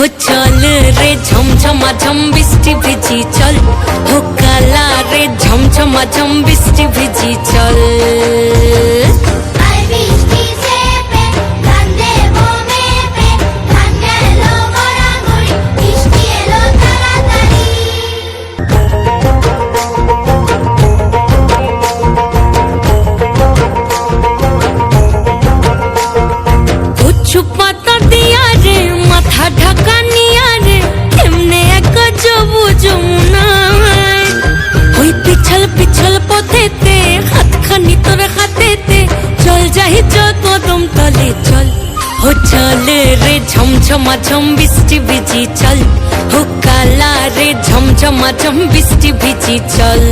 हो चल रे झमझमा झम बिस्टी भिजी चल हो काला रे झमझमा झम बिस्टी भिजी चल যাই চল কদম তলে চল ও চলে রে ঝমঝমা ঝম বৃষ্টি ভিজি চল। ও কালা রে ঝমঝমা ঝম বৃষ্টি ভিজি চল।